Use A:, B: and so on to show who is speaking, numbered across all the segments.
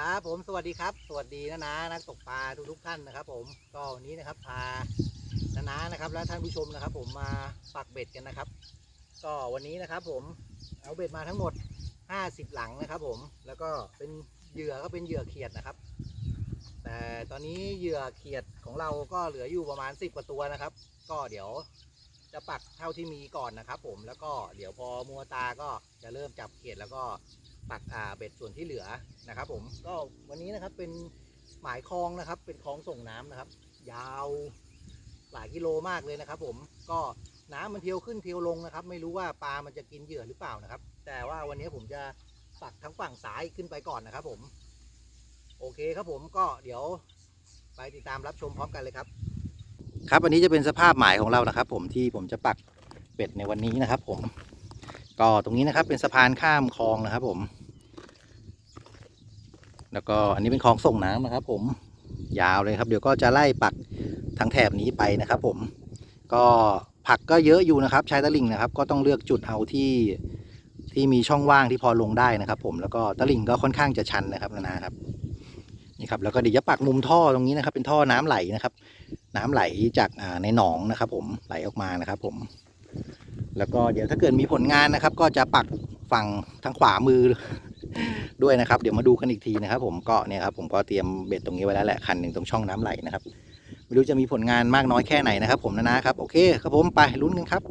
A: ครับผมสวัสดีครับ สวัสดีนะนะนักตกปลาทุกทุกท่านนะครับ ผมก็วันนี้นะครับพานานานะครับ และท่านผู้ชมนะครับ ผมมาปักเบ็ดกันนะครับ ก็วันนี้นะครับ ผมเอาเบ็ดมาทั้งหมด 50 หลังนะครับ ผมแล้วก็เป็นเหยื่อก็เป็นเหยื่อเขียดนะครับ แต่ตอนนี้เหยื่อเขียดของเราก็เหลืออยู่ประมาณ 10กว่าตัวนะครับ ก็เดี๋ยวจะปักเท่าที่มีก่อนนะครับ ผมแล้วก็เดี๋ยวพอมัวตาก็จะเริ่มจับเขียดแล้วก็ ปักอ่าเบ็ดส่วนที่เหลือนะครับ ผมก็วันนี้นะครับเป็นหมายคลองนะครับ เป็นคลองส่งน้ำนะครับ ยาวหลายกิโลมากเลยนะครับ ผมก็น้ำมันเที่ยวขึ้นเที่ยวลงนะครับ ไม่รู้ว่าปลามันจะกินเหยื่อหรือเปล่านะครับ แต่ว่าวันนี้ผมจะปักทั้งฝั่งซ้ายขึ้นไปก่อนนะครับ ผม โอเคครับผมก็เดี๋ยวไปติดตามรับชมพร้อมกันเลยครับ ครับอันนี้จะเป็นสภาพหมายของเรานะครับ ผมที่ผมจะปักเบ็ดในวันนี้นะครับ ผม ก็ตรงนี้นะครับเป็นสะพานข้ามคลองนะครับ ผม แล้วก็อันนี้เป็นคลองส่งน้ำนะครับ ผมยาวเลยครับ เดี๋ยวก็จะไล่ปักทั้งแถบนี้ไปนะครับ ผม ก็ผักก็เยอะอยู่นะครับชายตะลิ่งนะครับ ก็ต้องเลือกจุดเอาที่ที่มีช่องว่างที่พอลงได้นะครับ ผมแล้วก็ตะลิ่งก็ค่อนข้างจะชันนะครับนานาครับนี่ครับแล้วก็เดี๋ยวจะปักมุมท่อตรงนี้นะครับ เป็นท่อน้ำไหลนะครับ น้ำไหลจากในหนองนะครับ ผมไหลออกมานะครับ ผม แล้วก็เดี๋ยวถ้าเกิดมีผลงานนะครับ ก็จะปักฝั่งทางขวามือด้วยนะครับ เดี๋ยวมาดูกันอีกทีนะครับ ผมก็เนี่ยครับผมก็เตรียมเบ็ดตรงนี้ไว้แล้วแหละคันหนึ่งตรงช่องน้ำไหลนะครับไม่รู้จะมีผลงานมากน้อยแค่ไหนนะครับ ผมนะนะครับ โอเคครับผมไปลุ้นกันครับ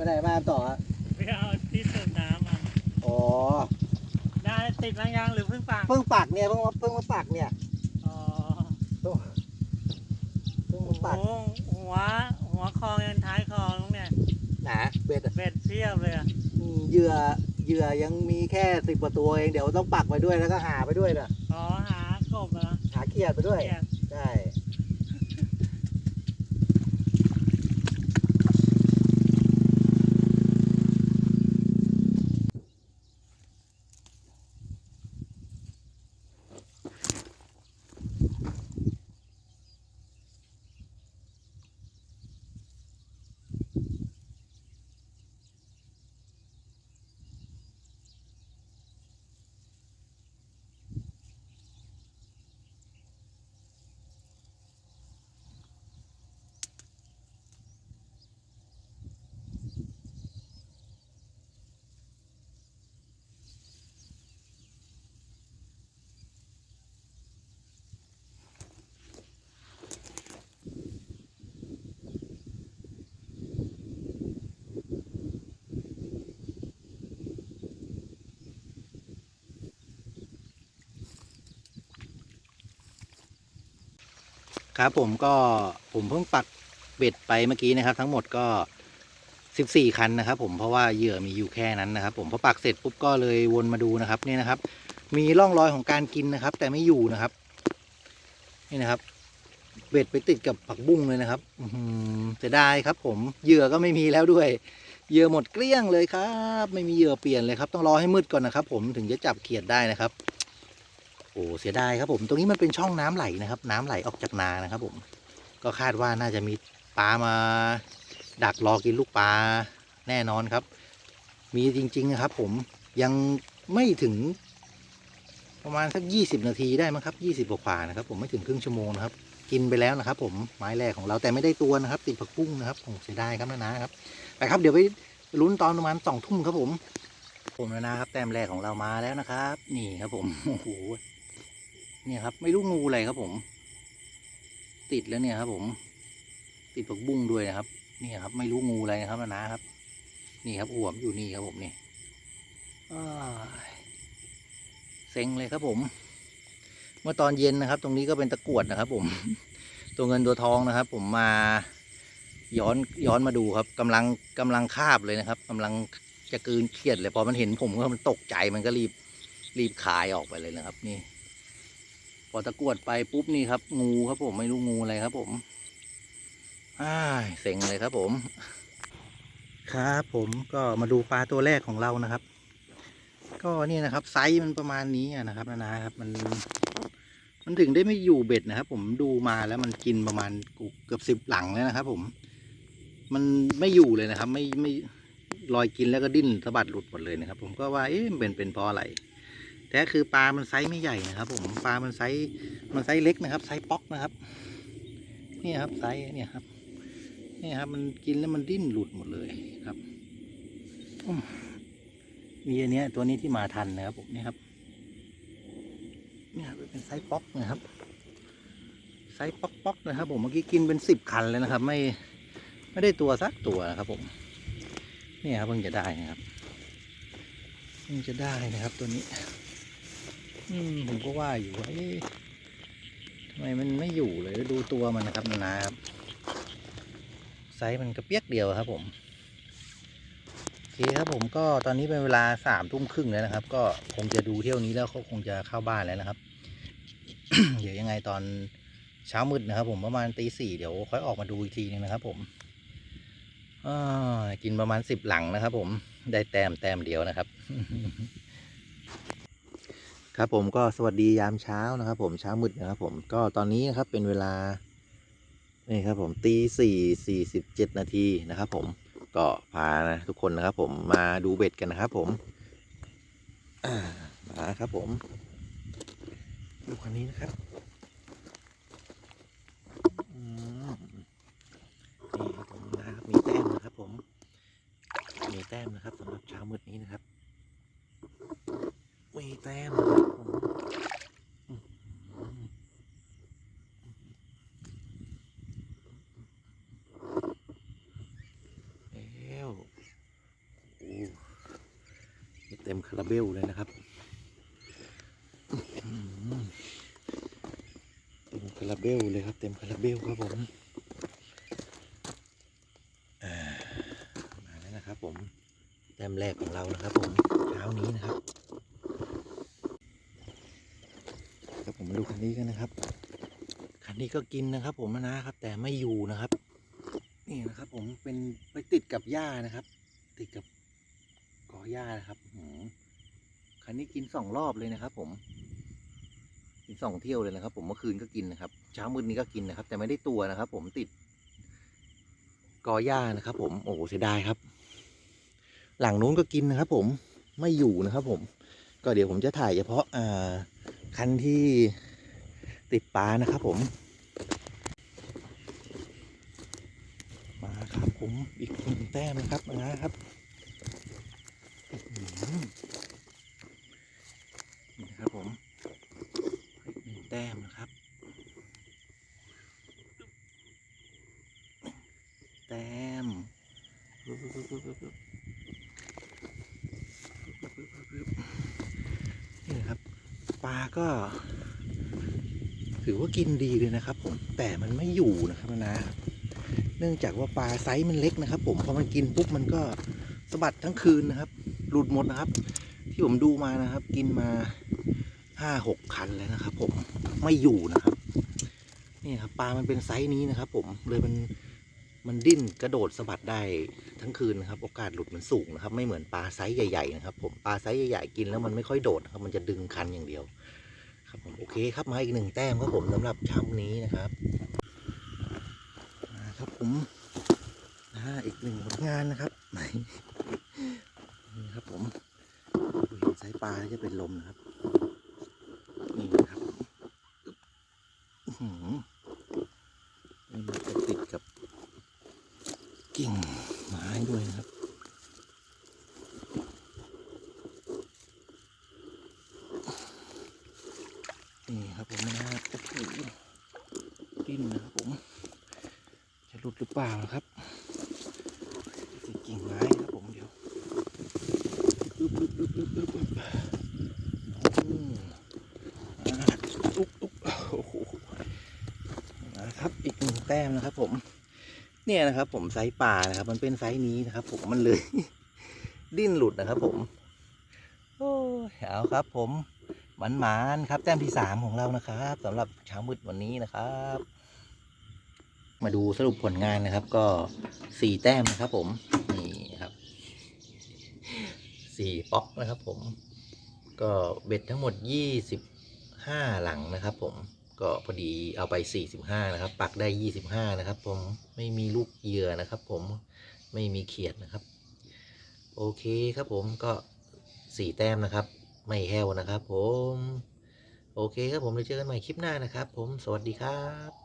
A: ไปไหนมาต่อ
B: ไปเอาที่สูบน้ำมา
A: อ๋อ
B: ได้ติดมางยังหรือเพิ่งปัก
A: เพิ่งปักเนี่ยเพิ่งมาเพิ่งมาปักเนี่ย
B: อ๋อ
A: เพิ่ง
B: โอ้
A: มาปัก
B: โหหัว หัวคลองยันท้ายคลองเนี่ย
A: หนาเบ็ดอะ
B: เบ็ดเพียบเลยอะ
A: อืมเหยื่อเหยื่อยังมีแค่สิบกว่าตัวเองเดี๋ยวต้องปักไปด้วยแล้วก็หาไปด้วยนะ
B: อ๋อหากบเหรอ
A: หาเขียดไปด้วย
B: เนี่ย
A: ใช่ ครับผมก็ผมเพิ่งปักเบ็ดไปเมื่อกี้นะครับ ทั้งหมดก็ 14 คันนะครับ ผมเพราะว่าเหยื่อมีอยู่แค่นั้นนะครับ ผมพอปักเสร็จปุ๊บก็เลยวนมาดูนะครับนี่นะครับ มีร่องรอยของการกินนะครับ แต่ไม่อยู่นะครับ นี่นะครับ เบ็ดไปติดกับผักบุ้งเลยนะครับอือหือเสียดายครับ ผมเหยื่อก็ไม่มีแล้วด้วยเหยื่อหมดเกลี้ยงเลยครับ ไม่มีเหยื่อเปลี่ยนเลยครับ ต้องรอให้มืดก่อนนะครับ ผมถึงจะจับเขียดได้นะครับ โอ้เสียดายครับผมตรงนี้มันเป็นช่องน้ำไหลนะครับ น้ำไหลออกจากนานะครับผมก็คาดว่าน่าจะมีปลามาดักรอกินลูกปลาแน่นอนครับ มีจริงๆนะครับ ผมยังไม่ถึงประมาณสักยี่สิบนาทีได้มั้งครับยี่สิบกว่านะครับ ผมไม่ถึงครึ่งชั่วโมงนะครับ กินไปแล้วนะครับ ผมไม้แรกของเราแต่ไม่ได้ตัวนะครับ ติดผักบุ้งนะครับโอ้เสียดายครับนะนะครับไปครับเดี๋ยวไปลุ้นตอนประมาณสองทุ่มครับผมผมนะนะครับแต้มแรกของเรามาแล้วนะครับ นี่ครับผมโอ้โห เนี่ยครับ ไม่รู้งูอะไรครับผม ติดแล้วเนี่ยครับ ผม ติดผักบุ้งด้วยนะครับ นี่ครับ ไม่รู้งูอะไรนะครับนะนะครับ นี่ครับอวมอยู่นี่ครับผมนี่เซ็งเลยครับผม เมื่อตอนเย็นนะครับ ตรงนี้ก็เป็นตะกวดนะครับ ผม ตัวเงินตัวทองนะครับ ผมมาย้อนย้อนมาดูครับกำลังกำลังคาบเลยนะครับกำลังจะกืนเครียดเลยพอมันเห็นผมก็มันตกใจมันก็รีบรีบคายออกไปเลยนะครับ นี่ พอตะกรวดไปปุ๊บนี่ครับ งูครับผมไม่รู้งูอะไรครับ ผมอ้ายเซ็งเลยครับผม ครับผมก็มาดูปลาตัวแรกของเรานะครับ ก็นี่นะครับ ไซส์มันประมาณนี้อะนะครับนานาครับ มัน มันถึงได้ไม่อยู่เบ็ดนะครับ ผมดูมาแล้วมันกินประมาณเกือบสิบหลังแล้วนะครับ ผม มันไม่อยู่เลยนะครับ ไม่ไม่ลอยกินแล้วก็ดิ้นสะบัดหลุดหมดเลยนะครับ ผมก็ว่าเอ๊ะมันเป็นเป็นเพราะอะไร แต่คือปลามันไซส์ไม่ใหญ่นะครับ ผมปลามันไซส์มันไซส์เล็กนะครับไซส์ป๊อกนะครับ นี่ครับไซส์เนี่ยครับนี่ครับ มันกินแล้วมันดิ้นหลุดหมดเลยครับมีอันเนี้ยตัวนี้ที่มาทันนะครับผมนี่ครับนี่ครับเป็นไซส์ป๊อกนะครับ ไซส์ป๊อกป๊อกนะครับ ผมเมื่อกี้กินเป็นสิบคันเลยนะครับ ไม่ไม่ได้ตัวสักตัวนะครับ ผมนี่ครับเพิ่งจะได้นะครับเพิ่งจะได้นะครับตัวนี้ อืมผมก็ว่าอยู่ว่าทำไมมันไม่อยู่เลยดูตัวมันนะครับนานาครับไซส์มันกระเปียกเดียวครับผมโอเคครับผมก็ตอนนี้เป็นเวลาสามทุ่มครึ่งแล้วนะครับ ก็คงจะดูเที่ยวนี้แล้วเขาคงจะเข้าบ้านแล้วนะครับ เดี๋ยวยังไงตอนเช้ามืดนะครับ ผมประมาณตีสี่เดี๋ยวค่อยออกมาดูอีกทีนึงนะครับ ผมกินประมาณสิบหลังนะครับ ผมได้แต้มแต้มเดียวนะครับ ครับผมก็สวัสดียามเช้านะครับ ผมเช้ามืดนะครับ ผมก็ตอนนี้นะครับเป็นเวลานี่ครับผมตีสี่สี่สิบเจ็ดนาทีนะครับ ผมก็พานะทุกคนนะครับ ผมมาดูเบ็ดกันนะครับ ผมมาครับผมดูคันนี้นะครับมนี่ครับผมนะครับมีแต้มนะครับ ผมมีแต้มนะครับสำหรับเช้ามืดนี้นะครับ มีแต้มนะครับผมอื้อหือแล้วโอ้เต็มคาราเบลเลยนะครับเต็มคาราเบลเลยครับ เต็มคาราเบลครับผมมาแล้วนะครับผมแต้มแรกของเรานะครับผมเช้านี้นะครับ ครับผมมาดูคั นี้กันนะครับ คันนี้ก็กินนะครับ ผมนะครับ แต่ไม่อยู่นะครับ นี่นะครับ ผมเป็นไปติดกับหญ้านะครับ ติดกับกอหญ้านะครับคันนี้กินสองรอบเลยนะครับ ผม กินสองเที่ยวเลยนะครับ ผมเมื่อคืนก็กินนะครับ เช้ามืดนี้ก็กินนะครับ แต่ไม่ได้ตัวนะครับ ผมติดกอหญ้านะครับ ผมโอ้เสียดายครับ หลังนู้นก็กินนะครับ ผมไม่อยู่นะครับ ผม ก็เดี๋ยวผมจะถ่ายเฉพาะอ่าคันที่ ติดปลานะครับผม มาครับผมอีกหนึ่งแต้มนะครับนะครับนี่ครับผมหนึ่งแต้มนะครับ แต้มนี่นะครับปลาก็ ถือว่ากินดีเลยนะครับผมแต่มันไม่อยู่นะครับนะเนื่องจากว่าปลาไซส์มันเล็กนะครับ ผมพอมันกินปุ๊บมันก็สะบัดทั้งคืนนะครับ หลุดหมดนะครับ ที่ผมดูมานะครับ กินมาห้าหกคันแล้วนะครับ ผมไม่อยู่นะครับนี่ครับปลามันเป็นไซส์นี้นะครับ ผมเลยมันมันดิ้นกระโดดสะบัดได้ทั้งคืนนะครับ โอกาสหลุดมันสูงนะครับ ไม่เหมือนปลาไซส์ใหญ่ๆนะครับ ผมปลาไซส์ใหญ่ๆกินแล้วมันไม่ค่อยโดดครับ มันจะดึงคันอย่างเดียว ครับผมโอเคครับมาอีกหนึ่งแต้มครับผมสำหรับเช้านี้นะครับครับผมนะอีกหนึ่งผลงานนะครับนี่ครับผมเห็นสายปลาจะเป็นลมนะครับนี่นะครับผมอื้อหือนี่มันจะติดกับกิ่งไม้ด้วยนะครับ นี่ครับผมนะฮะโอ้โหดิ้นนะครับผม จะ หลุดหรือเปล่าครับติดกิ่งไม้ครับผมเดี๋ยวอึบอึบอึบอึบอึบอุ๊บอุ๊บโอ้โหนะครับอีกหนึ่งแต้มนะครับ ผม เนี่ยนะครับ ผมไซส์ป่านะครับ มันเป็นไซส์นี้นะครับ ผมมันเลย ดิ้นหลุดนะครับ ผมโอ้เอาครับ ผมหมันหมานๆครับ แต้มที่สามของเรานะครับสำหรับเช้ามืดวันนี้นะครับ มาดูสรุปผลงานนะครับ ก็สี่แต้มนะครับ ผมนี่ครับสี่ป๊อกนะครับ ผม ก็เบ็ดทั้งหมดยี่สิบห้าหลังนะครับ ผมก็พอดีเอาไปสี่สิบห้านะครับ ปักได้ยี่สิบห้านะครับ ผมไม่มีลูกเหยื่อนะครับ ผมไม่มีเขียดนะครับ โอเคครับผมก็สี่แต้มนะครับ ไม่แห้วนะครับ ผม โอเคครับผมเดี๋ยวเจอกันใหม่คลิปหน้านะครับ ผมสวัสดีครับ